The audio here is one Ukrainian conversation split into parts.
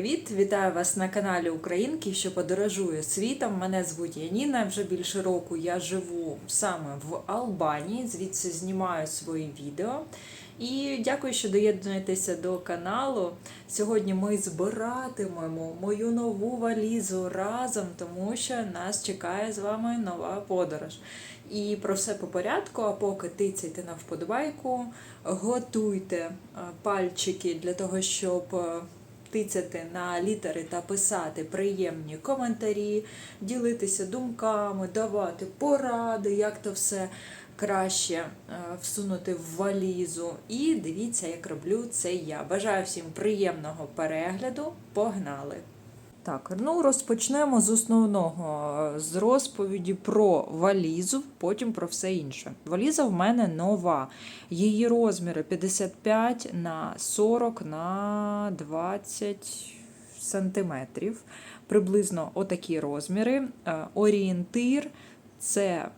привіт! Вітаю вас на каналі Українки, що подорожує світом. Мене звуть Яніна. Вже більше року я живу саме в Албанії, звідси знімаю свої відео. І дякую, що доєднуєтеся до каналу. Сьогодні ми збиратимемо мою нову валізу разом, тому що нас чекає з вами нова подорож. І про все по порядку, а поки тицяйте на вподобайку, готуйте е, пальчики для того, щоб е, тицяти на літери та писати приємні коментарі, ділитися думками, давати поради, як то все краще е, всунути в валізу. І дивіться, як роблю це я. Бажаю всім приємного перегляду. Погнали! Так, ну розпочнемо з основного, з розповіді про валізу, потім про все інше. Валіза в мене нова. Її розміри 55 на 40 на 20 сантиметрів. Приблизно отакі розміри. Е, Орієнтир це е,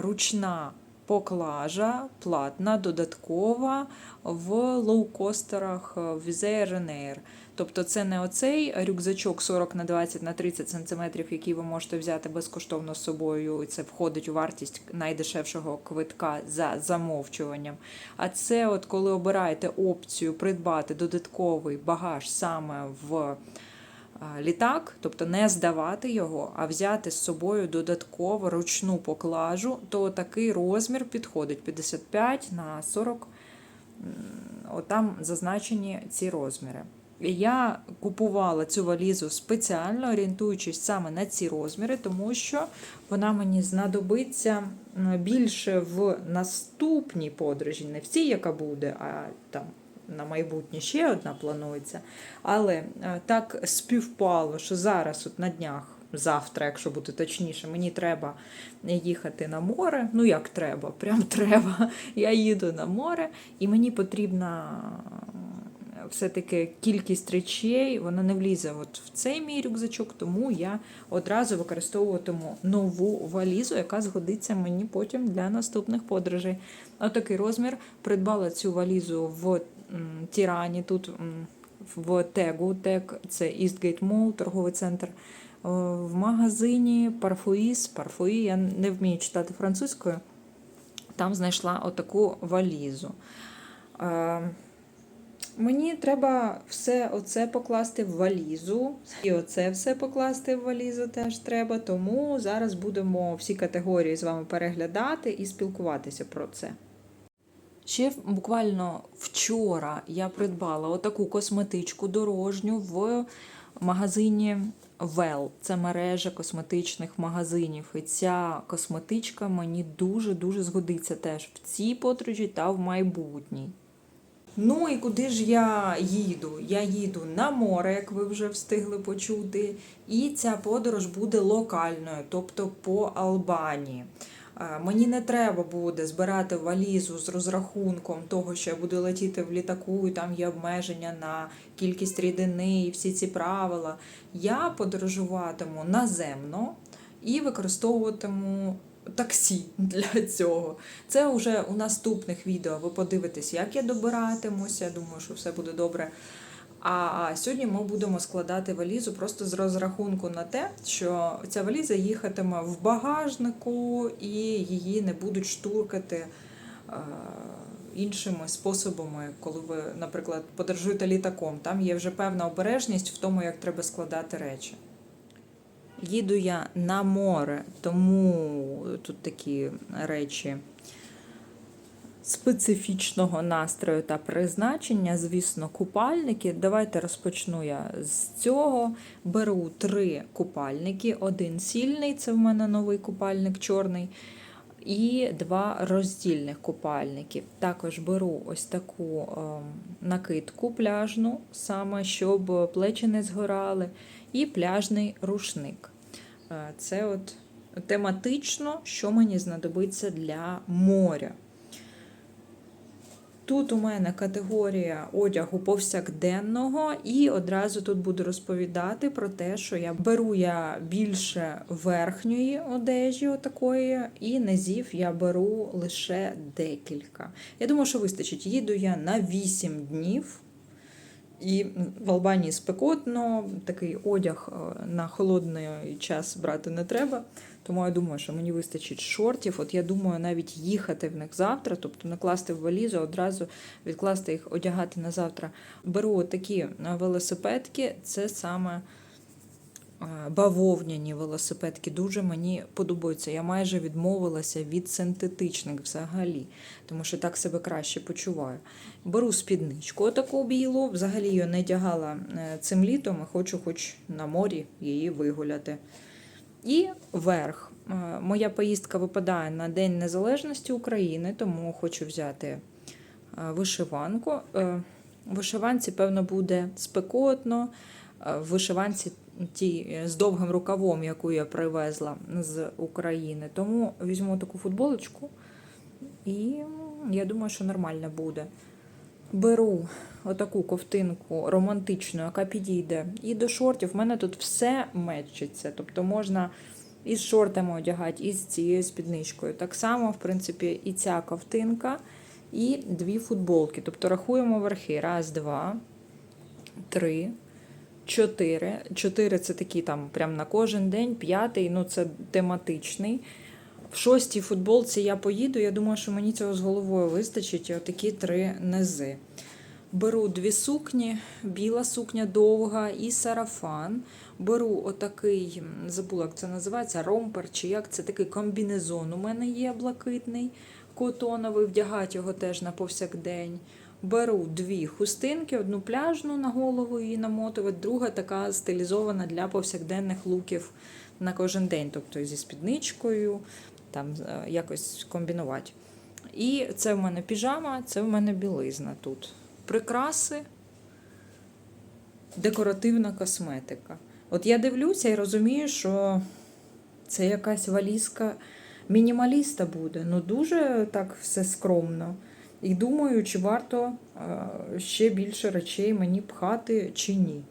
ручна поклажа, платна, додаткова в лоукостерах е, Wizz Air. Тобто це не оцей рюкзачок 40 на 20 на 30 см, який ви можете взяти безкоштовно з собою, і це входить у вартість найдешевшого квитка за замовчуванням. А це, от коли обираєте опцію придбати додатковий багаж саме в літак, тобто не здавати його, а взяти з собою додатково ручну поклажу, то такий розмір підходить 55 на 40. Отам зазначені ці розміри. Я купувала цю валізу спеціально, орієнтуючись саме на ці розміри, тому що вона мені знадобиться більше в наступній подорожі, не в цій, яка буде, а там на майбутнє ще одна планується. Але так співпало, що зараз, от на днях, завтра, якщо бути точніше, мені треба їхати на море. Ну, як треба, прям треба. Я їду на море, і мені потрібна все-таки кількість речей, вона не влізе от в цей мій рюкзачок, тому я одразу використовуватиму нову валізу, яка згодиться мені потім для наступних подорожей. Отакий розмір. Придбала цю валізу в Тірані, тут в Тегу. Тег це Eastgate Mall, торговий центр. В магазині Парфуїс, Парфуї, я не вмію читати французькою. Там знайшла отаку валізу. Мені треба все оце покласти в валізу. І оце все покласти в валізу теж треба. Тому зараз будемо всі категорії з вами переглядати і спілкуватися про це. Ще буквально вчора я придбала отаку косметичку дорожню в магазині Well. Це мережа косметичних магазинів. І ця косметичка мені дуже-дуже згодиться теж в цій подорожі та в майбутній. Ну і куди ж я їду? Я їду на море, як ви вже встигли почути, і ця подорож буде локальною, тобто по Албанії. Мені не треба буде збирати валізу з розрахунком того, що я буду летіти в літаку, і там є обмеження на кількість рідини і всі ці правила. Я подорожуватиму наземно і використовуватиму таксі для цього. Це вже у наступних відео. Ви подивитесь, як я добиратимуся. Думаю, що все буде добре. А сьогодні ми будемо складати валізу просто з розрахунку на те, що ця валіза їхатиме в багажнику і її не будуть штуркати іншими способами, коли ви, наприклад, подорожуєте літаком. Там є вже певна обережність в тому, як треба складати речі. Їду я на море, тому тут такі речі специфічного настрою та призначення, звісно, купальники. Давайте розпочну я з цього. Беру три купальники: один сільний, це в мене новий купальник чорний. І два роздільних купальники. Також беру ось таку е, накидку пляжну, саме щоб плечі не згорали, і пляжний рушник. Е, це от тематично, що мені знадобиться для моря. Тут у мене категорія одягу повсякденного, і одразу тут буду розповідати про те, що я беру я більше верхньої одежі, такої, і низів я беру лише декілька. Я думаю, що вистачить. Їду я на 8 днів. І в Албанії спекотно, такий одяг е, на холодний час брати не треба. Тому я думаю, що мені вистачить шортів. От я думаю, навіть їхати в них завтра, тобто накласти в валізу, одразу відкласти їх, одягати на завтра. Беру такі е, велосипедки, це саме бавовняні велосипедки. Дуже мені подобаються. Я майже відмовилася від синтетичних взагалі, тому що так себе краще почуваю. Беру спідничку таку білу, взагалі її не одягала е, цим літом, і хочу хоч на морі її вигуляти. І верх. Е, Моя поїздка випадає на День Незалежності України, тому хочу взяти е, вишиванку. В вишиванці, певно, буде спекотно. В вишиванці ті е, з довгим рукавом, яку я привезла з України. Тому візьму таку футболочку і я думаю, що нормально буде. Беру отаку ковтинку романтичну, яка підійде і до шортів. В мене тут все мечиться. Тобто можна і з шортами одягати, і з цією спідничкою. Так само, в принципі, і ця ковтинка, і дві футболки. Тобто рахуємо верхи. Раз, два, три, чотири. Чотири це такі там прям на кожен день, п'ятий, ну це тематичний. В шостій футболці я поїду. Я думаю, що мені цього з головою вистачить. Отакі три низи. Беру дві сукні, біла сукня довга і сарафан. Беру отакий, забула, як це називається, ромпер, чи як це такий комбінезон. У мене є блакитний, котоновий, вдягати його теж на повсякдень. Беру дві хустинки, одну пляжну на голову її намотувати, друга така стилізована для повсякденних луків на кожен день, тобто зі спідничкою, там е, якось комбінувати. І це в мене піжама, це в мене білизна тут. Прикраси, декоративна косметика. От я дивлюся і розумію, що це якась валізка мінімаліста буде. Ну дуже так все скромно. І думаю, чи варто е, ще більше речей мені пхати чи ні.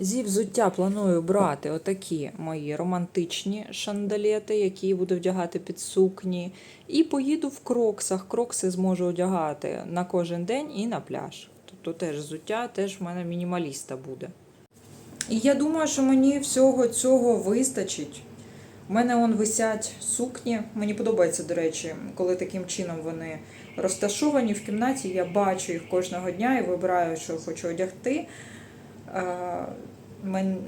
Зі взуття планую брати отакі мої романтичні шандалети, які буду вдягати під сукні. І поїду в кроксах. Крокси зможу одягати на кожен день і на пляж. Тобто теж взуття, теж в мене мінімаліста буде. І я думаю, що мені всього цього вистачить. У мене он висять сукні. Мені подобається, до речі, коли таким чином вони розташовані в кімнаті. Я бачу їх кожного дня і вибираю, що хочу одягти.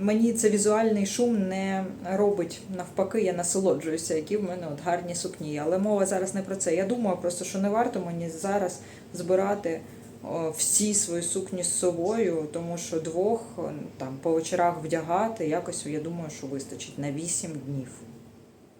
Мені це візуальний шум не робить. Навпаки, я насолоджуюся, які в мене от гарні сукні. Але мова зараз не про це. Я думаю просто, що не варто мені зараз збирати всі свої сукні з собою, тому що двох там по вечорах вдягати якось я думаю, що вистачить на 8 днів.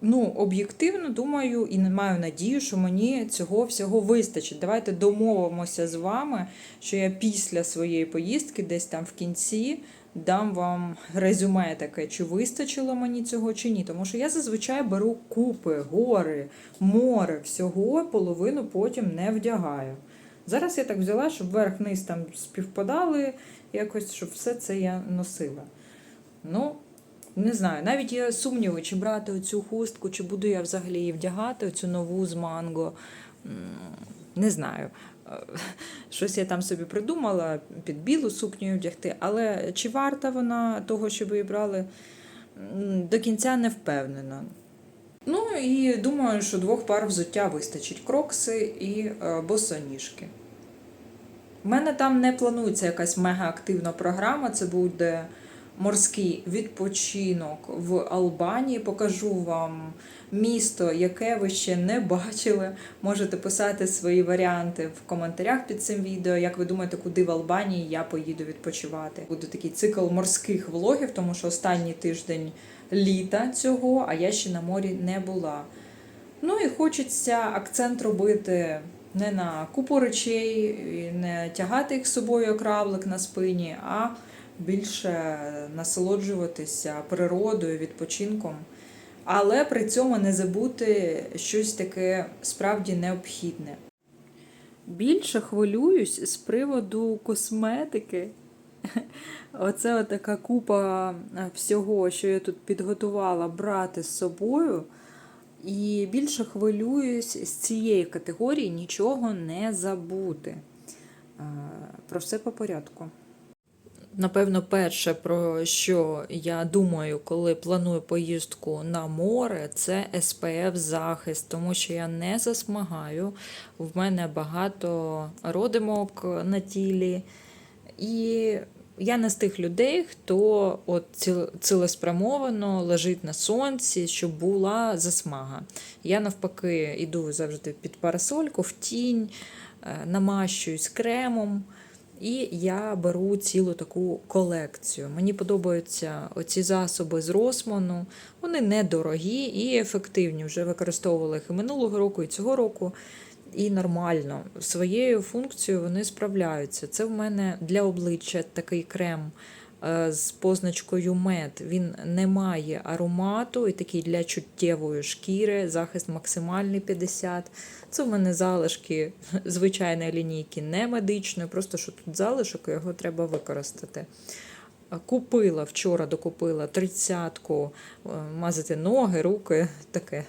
Ну, об'єктивно думаю і маю надію, що мені цього всього вистачить. Давайте домовимося з вами, що я після своєї поїздки, десь там в кінці, дам вам резюме таке, чи вистачило мені цього чи ні. Тому що я зазвичай беру купи, гори, море, всього, половину потім не вдягаю. Зараз я так взяла, щоб верх-низ там співпадали, якось, щоб все це я носила. Ну, не знаю, навіть є сумніви, чи брати оцю хустку, чи буду я взагалі її вдягати, оцю нову з манго. Не знаю. Е, Щось я там собі придумала під білу сукню вдягти, але чи варта вона того, щоб її брали, до кінця не впевнена. Ну і думаю, що двох пар взуття вистачить крокси і е, босоніжки. У мене там не планується якась мегаактивна програма. Це буде морський відпочинок в Албанії. Покажу вам місто, яке ви ще не бачили. Можете писати свої варіанти в коментарях під цим відео. Як ви думаєте, куди в Албанії я поїду відпочивати? Буде такий цикл морських влогів, тому що останній тиждень літа цього, а я ще на морі не була. Ну і хочеться акцент робити не на купу речей, не тягати їх з собою як равлик на спині, а більше насолоджуватися природою, відпочинком. Але при цьому не забути щось таке справді необхідне. Більше хвилююсь з приводу косметики. Оце така купа е, всього, що я тут підготувала брати з собою. І більше хвилююсь з цієї категорії нічого не забути. Про все по порядку. Напевно, перше, про що я думаю, коли планую поїздку на море, це SPF захист, тому що я не засмагаю. В мене багато родимок на тілі. І я не з тих людей, хто от цілеспрямовано лежить на сонці, щоб була засмага. Я навпаки йду завжди під парасольку, в тінь, е, намащуюсь кремом. І я беру цілу таку колекцію. Мені подобаються оці засоби з Росману. Вони недорогі і ефективні. Вже використовувала їх і минулого року, і цього року. І нормально. Своєю функцією вони справляються. Це в мене для обличчя такий крем з позначкою мед. Він не має аромату і такий для чуттєвої шкіри, захист максимальний 50. Це в мене залишки звичайної лінійки, не медичної, просто що тут залишок, його треба використати. Купила вчора, докупила тридцятку, е, мазати ноги, руки, таке.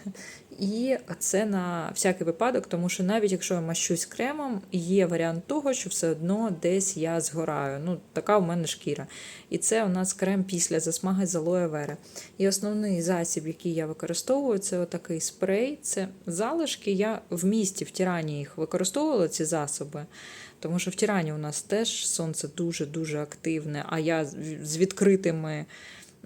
І це на всякий випадок, тому що навіть якщо я мащусь кремом, є варіант того, що все одно десь я згораю. Ну, така в мене шкіра. І це у нас крем після засмаги з алоє вери. І основний засіб, який я використовую, це отакий спрей. Це залишки. Я в місті в Тірані їх використовувала, ці засоби. Тому що в Тірані у нас теж сонце дуже-дуже активне, а я з відкритими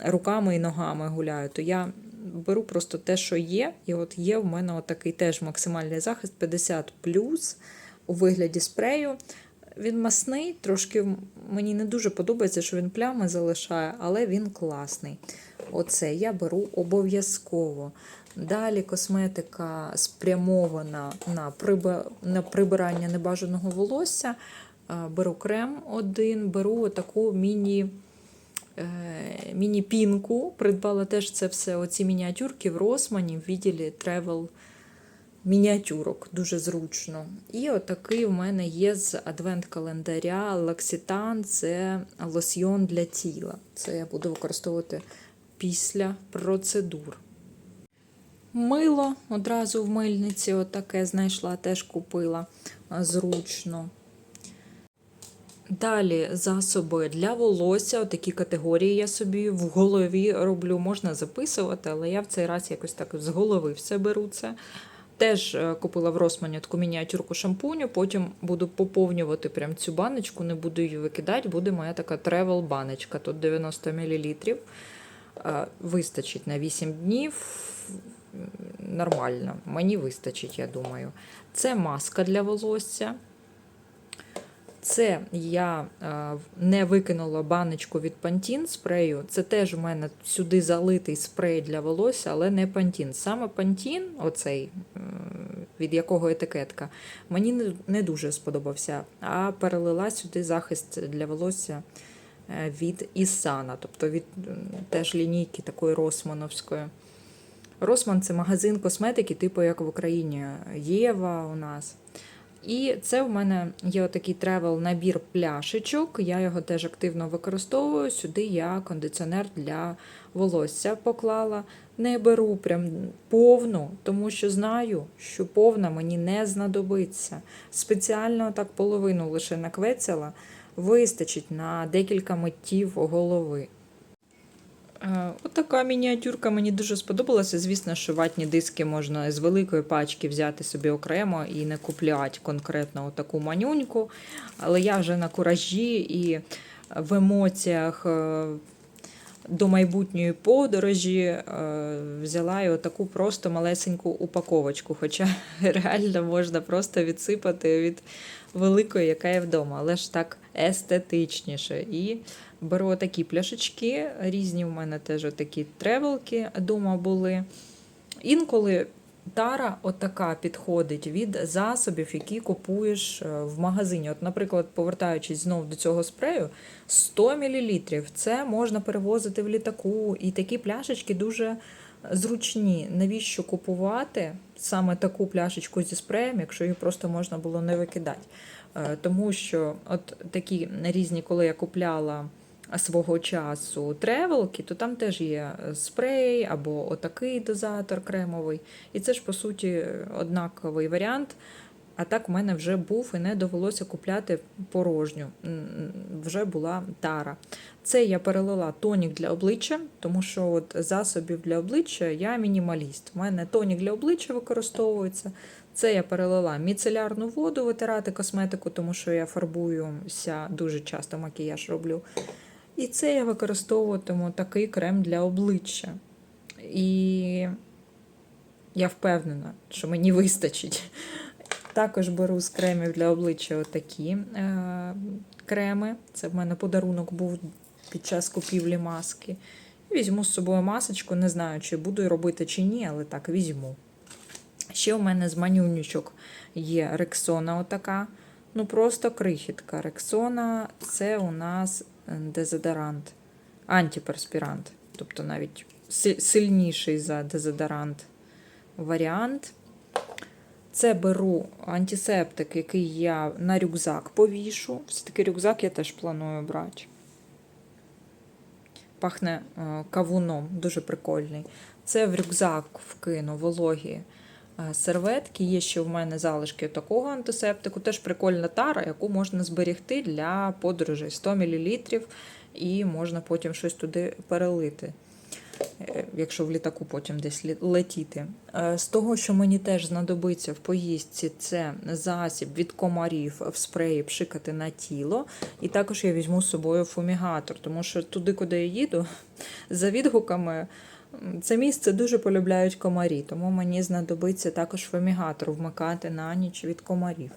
руками і ногами гуляю, то я беру просто те, що є. І от є в мене отакий теж максимальний захист 50 у вигляді спрею. Він масний, трошки мені не дуже подобається, що він плями залишає, але він класний. Оце я беру обов'язково. Далі косметика спрямована на, на прибирання небажаного волосся. Е, Беру крем один, беру таку міні. Е, Міні-пінку. Придбала теж це все, оці мініатюрки в Росмані в відділі Travel мініатюрок. Дуже зручно. І отакий в мене є з адвент-календаря Лакситан це лосьйон для тіла. Це я буду використовувати після процедур. Мило одразу в мильниці, отаке знайшла, теж купила зручно. Далі засоби для волосся, такі категорії я собі в голові роблю. Можна записувати, але я в цей раз якось так з голови все беру це. Теж е, купила в Росмані таку мініатюрку шампуню, потім буду поповнювати прям цю баночку, не буду її викидати, буде моя така тревел баночка, тут 90 мл. Вистачить на 8 днів. Нормально, мені вистачить, я думаю. Це маска для волосся. Це я е, не викинула баночку від Pantene спрею. Це теж у мене сюди залитий спрей для волосся, але не Pantene. Саме Pantene, оцей, від якого етикетка, мені не, не дуже сподобався. А перелила сюди захист для волосся е, від Ісана, тобто від теж лінійки такої Росмановської. Росман це магазин косметики, типу як в Україні Єва у нас. І це в мене є отакий тревел набір пляшечок. Я його теж активно використовую. Сюди я кондиціонер для волосся поклала. Не беру прям повну, тому що знаю, що повна мені не знадобиться. Спеціально так половину лише наквецяла, вистачить на декілька миттів голови. Е, Отака мініатюрка мені дуже сподобалася. Звісно, що ватні диски можна з великої пачки взяти собі окремо і не купляти конкретно таку манюньку. Але я вже на куражі і в емоціях е, до майбутньої подорожі е, взяла і отаку просто малесеньку упаковочку. Хоча реально можна просто відсипати від великої, яка є вдома, але ж так естетичніше. І беру такі пляшечки, різні в мене теж такі тревелки вдома були. Інколи тара отака підходить від засобів, які купуєш е, в магазині. От, наприклад, повертаючись знов до цього спрею, 100 мл це можна перевозити в літаку. І такі пляшечки дуже зручні. Навіщо купувати саме таку пляшечку зі спреєм, якщо її просто можна було не викидати? Е, Тому що от такі різні, коли я купляла свого часу тревелки, то там теж є спрей або отакий дозатор кремовий. І це ж, по суті, однаковий варіант. А так в мене вже був і не довелося купляти порожню. Вже була тара. Це я перелила тонік для обличчя, тому що от засобів для обличчя я мінімаліст. У мене тонік для обличчя використовується. Це я перелила міцелярну воду витирати косметику, тому що я фарбуюся дуже часто макіяж роблю. І це я використовуватиму такий крем для обличчя. І я впевнена, що мені вистачить. Також беру з кремів для обличчя отакі е, креми. Це в мене подарунок був під час купівлі маски. Візьму з собою масочку, не знаю, чи буду робити чи ні, але так, візьму. Ще у мене з манюнючок є рексона отака. Ну, просто крихітка. Рексона це у нас е, дезодорант, антиперспірант. Тобто навіть сильніший за дезодорант варіант. Це беру антисептик, який я на рюкзак повішу. Все-таки рюкзак я теж планую брати. Пахне е, кавуном, дуже прикольний. Це в рюкзак вкину вологі серветки. Є ще в мене залишки такого антисептику. Теж прикольна тара, яку можна зберегти для подорожей 100 мл, і можна потім щось туди перелити е, якщо в літаку потім десь летіти. Е, З того, що мені теж знадобиться в поїздці, це засіб від комарів в спреї пшикати на тіло. І також я візьму з собою фумігатор, тому що туди, куди я їду, за відгуками. Це місце дуже полюбляють комарі, тому мені знадобиться також фумігатор вмикати на ніч від комарів.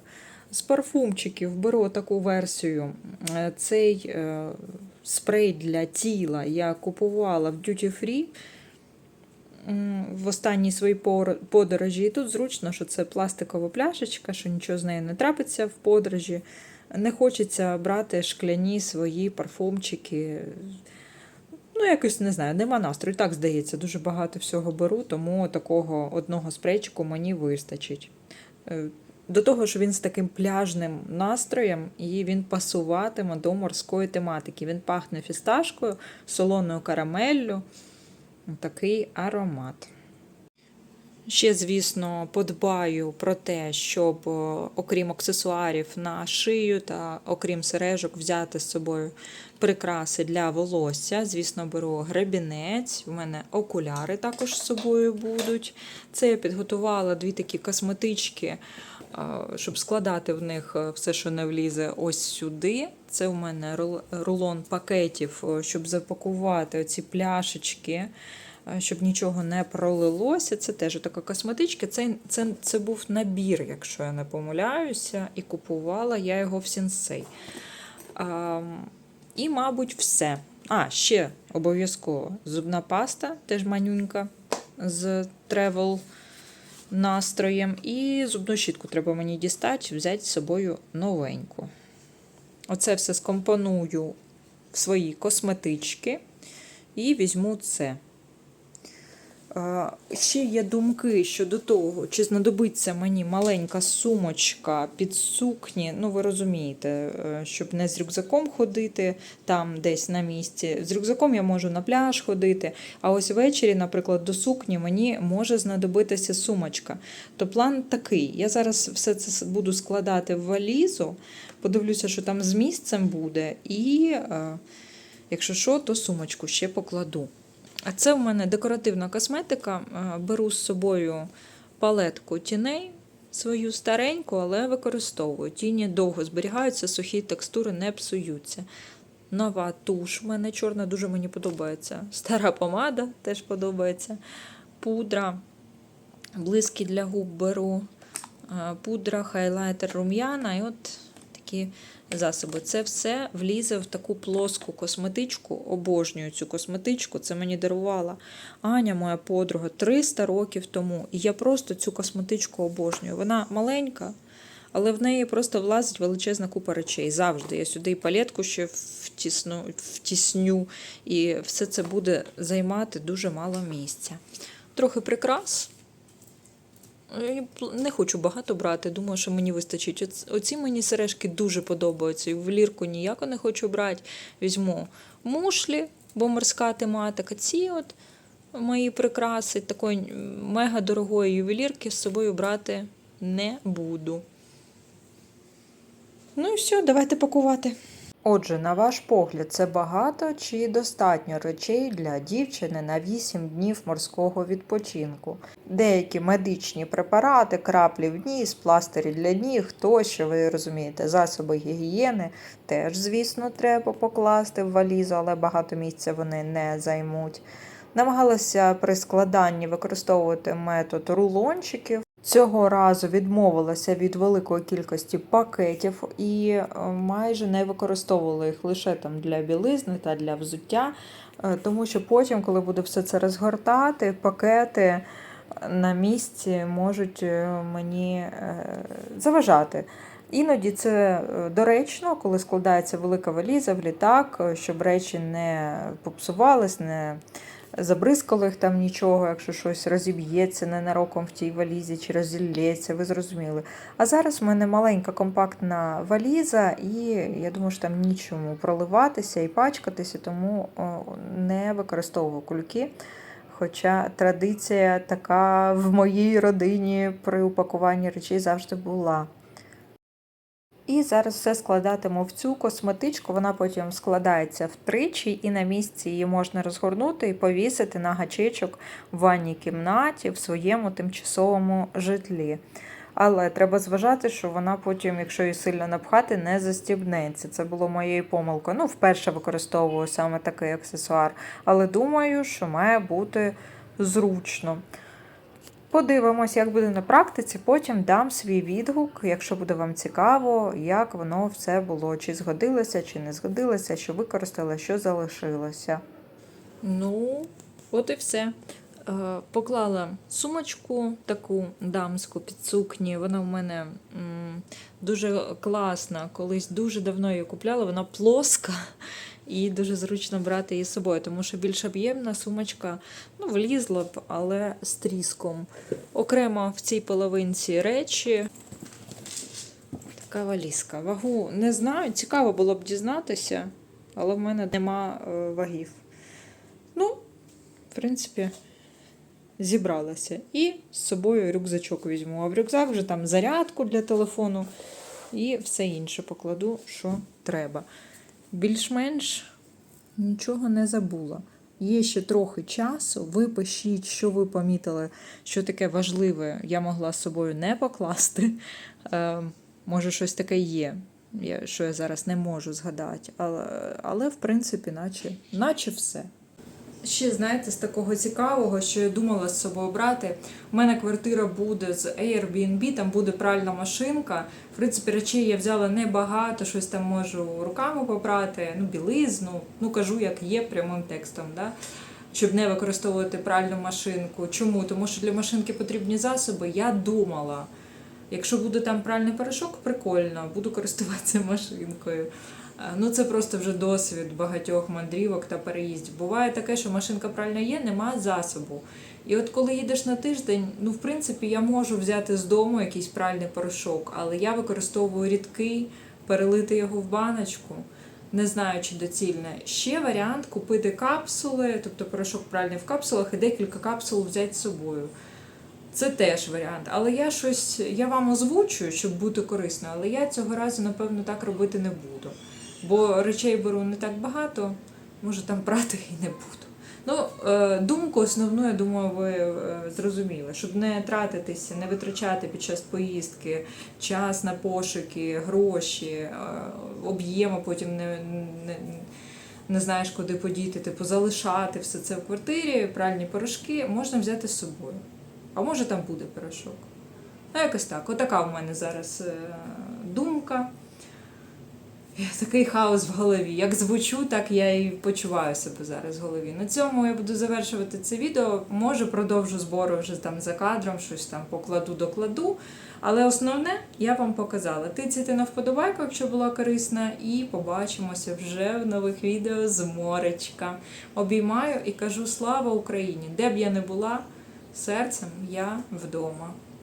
З парфумчиків беру таку версію. Е, Цей е, спрей для тіла я купувала в Duty Free в останній своїй подорожі. І тут зручно, що це пластикова пляшечка, що нічого з нею не трапиться в подорожі. Не хочеться брати шкляні свої парфумчики. Ну, якось не знаю, нема настрою. Так здається, дуже багато всього беру, тому такого одного спрейчику мені вистачить. Е, До того ж, він з таким пляжним настроєм і він пасуватиме до морської тематики. Він пахне фісташкою, солоною карамеллю. Такий аромат. Ще, звісно, подбаю про те, щоб, е, окрім аксесуарів на шию та окрім сережок, взяти з собою прикраси для волосся. Звісно, беру гребінець, у мене окуляри також з собою будуть. Це я підготувала дві такі косметички, е, щоб складати в них е, все, що не влізе, ось сюди. Це у мене рулон пакетів, щоб запакувати оці пляшечки щоб нічого не пролилося. Це теж така косметичка. Це, це, це був набір, якщо я не помиляюся, і купувала я його в Сінсей. А, і, мабуть, все. А, ще обов'язково зубна паста, теж манюнька з тревел настроєм. І зубну щітку треба мені дістати, взяти з собою новеньку. Оце все скомпоную в свої косметички і візьму це. Ще є думки щодо того, чи знадобиться мені маленька сумочка під сукні. Ну, ви розумієте, е, щоб не з рюкзаком ходити там десь на місці. З рюкзаком я можу на пляж ходити. А ось ввечері, наприклад, до сукні мені може знадобитися сумочка. То план такий: я зараз все це буду складати в валізу, подивлюся, що там з місцем буде, і е, якщо що, то сумочку ще покладу. А це в мене декоративна косметика. Е, Беру з собою палетку тіней, свою стареньку, але використовую. Тіні довго зберігаються, сухі текстури не псуються. Нова туш в мене чорна, дуже мені подобається. Стара помада теж подобається. Пудра, блиски для губ беру, е, пудра, хайлайтер, рум'яна і от такі засоби. Це все влізе в таку плоску косметичку. Обожнюю цю косметичку. Це мені дарувала Аня, моя подруга, 300 років тому. І я просто цю косметичку обожнюю. Вона маленька, але в неї просто влазить величезна купа речей. Завжди. Я сюди і палетку ще втісну, втісню, і все це буде займати дуже мало місця. Трохи прикрас. Не хочу багато брати, думаю, що мені вистачить. Оці мені сережки дуже подобаються. І в лірку ніяко не хочу брати. Візьму мушлі, бо морська тематика. Ці от мої прикраси такої мега дорогої ювелірки з собою брати не буду. Ну і все, давайте пакувати. Отже, на ваш погляд, це багато чи достатньо речей для дівчини на 8 днів морського відпочинку? Деякі медичні препарати, краплі в ніс, пластирі для ніг, тощо, ви розумієте, засоби гігієни теж, звісно, треба покласти в валізу, але багато місця вони не займуть. Намагалася при складанні використовувати метод рулончиків. Цього разу відмовилася від великої кількості пакетів і е, майже не використовувала їх лише там для білизни та для взуття, е, тому що потім, коли буду все це розгортати, пакети на місці можуть е, мені е, заважати. Іноді це е, доречно, коли складається велика валіза в літак, щоб речі не попсувались, не забризкало їх там нічого, якщо щось розіб'ється ненароком в тій валізі чи розілється, ви зрозуміли. А зараз в мене маленька компактна валіза, і я думаю, що там нічому проливатися і пачкатися, тому не використовую кульки. Хоча традиція така в моїй родині при упакуванні речей завжди була. І зараз все складатиму в цю косметичку. Вона потім складається втричі, і на місці її можна розгорнути і повісити на гачечок в ванній кімнаті в своєму тимчасовому житлі. Але треба зважати, що вона потім, якщо її сильно напхати, не застібнеться. Це було моєю помилкою. Ну, вперше використовую саме такий аксесуар, але думаю, що має бути зручно. Подивимось, як буде на практиці, потім дам свій відгук, якщо буде вам цікаво, як воно все було, чи згодилося, чи не згодилося, що використала, що залишилося. Ну, от і все. Е, Поклала сумочку таку дамську під сукні. Вона в мене м, дуже класна. Колись дуже давно її купляла, вона плоска і дуже зручно брати її з собою, тому що більш об'ємна сумочка ну, влізла б, але з тріском. Окремо в цій половинці речі. Така валізка. Вагу не знаю, цікаво було б дізнатися, але в мене нема е, вагів. Ну, в принципі, зібралася. І з собою рюкзачок візьму. А в рюкзак вже там зарядку для телефону і все інше покладу, що треба. Більш-менш нічого не забула. Є ще трохи часу. Ви пишіть, що ви помітили, що таке важливе я могла з собою не покласти. Е, може, щось таке є, що я зараз не можу згадати. Але, але в принципі, наче, наче все. Ще знаєте, з такого цікавого, що я думала з собою брати. У мене квартира буде з Airbnb, там буде пральна машинка. В принципі, речей я взяла небагато, щось там можу руками попрати, ну, білизну, ну кажу, як є прямим текстом, да? щоб не використовувати пральну машинку. Чому? Тому що для машинки потрібні засоби. Я думала, якщо буде там пральний порошок, прикольно, буду користуватися машинкою. Е, Ну, це просто вже досвід багатьох мандрівок та переїздів. Буває таке, що машинка пральна є, немає засобу. І от коли їдеш на тиждень, ну в принципі, я можу взяти з дому якийсь пральний порошок, але я використовую рідкий, перелити його в баночку. Не знаю, чи доцільне. Ще варіант купити капсули, тобто порошок пральний в капсулах і декілька капсул взяти з собою. Це теж варіант. Але я щось, я вам озвучую, щоб бути корисною, але я цього разу, напевно, так робити не буду. Бо речей беру не так багато, може там прати і не буду. Ну, е, думку основну, я думаю, ви е, зрозуміли, щоб не тратитися, не витрачати під час поїздки час на пошуки, гроші, е, об'єму, потім не, не, не знаєш, куди подіти, типу залишати все це в квартирі, пральні порошки можна взяти з собою. А може там буде порошок. Ну, якось так. Отака в мене зараз. Такий хаос в голові. Як звучу, так я і почуваю себе зараз в голові. На цьому я буду завершувати це відео. Може, продовжу збори вже там за кадром, щось там покладу, докладу. Але основне я вам показала. Тицяйте на вподобайку, якщо була корисна, і побачимося вже в нових відео з моречка. Обіймаю і кажу слава Україні! Де б я не була, серцем я вдома.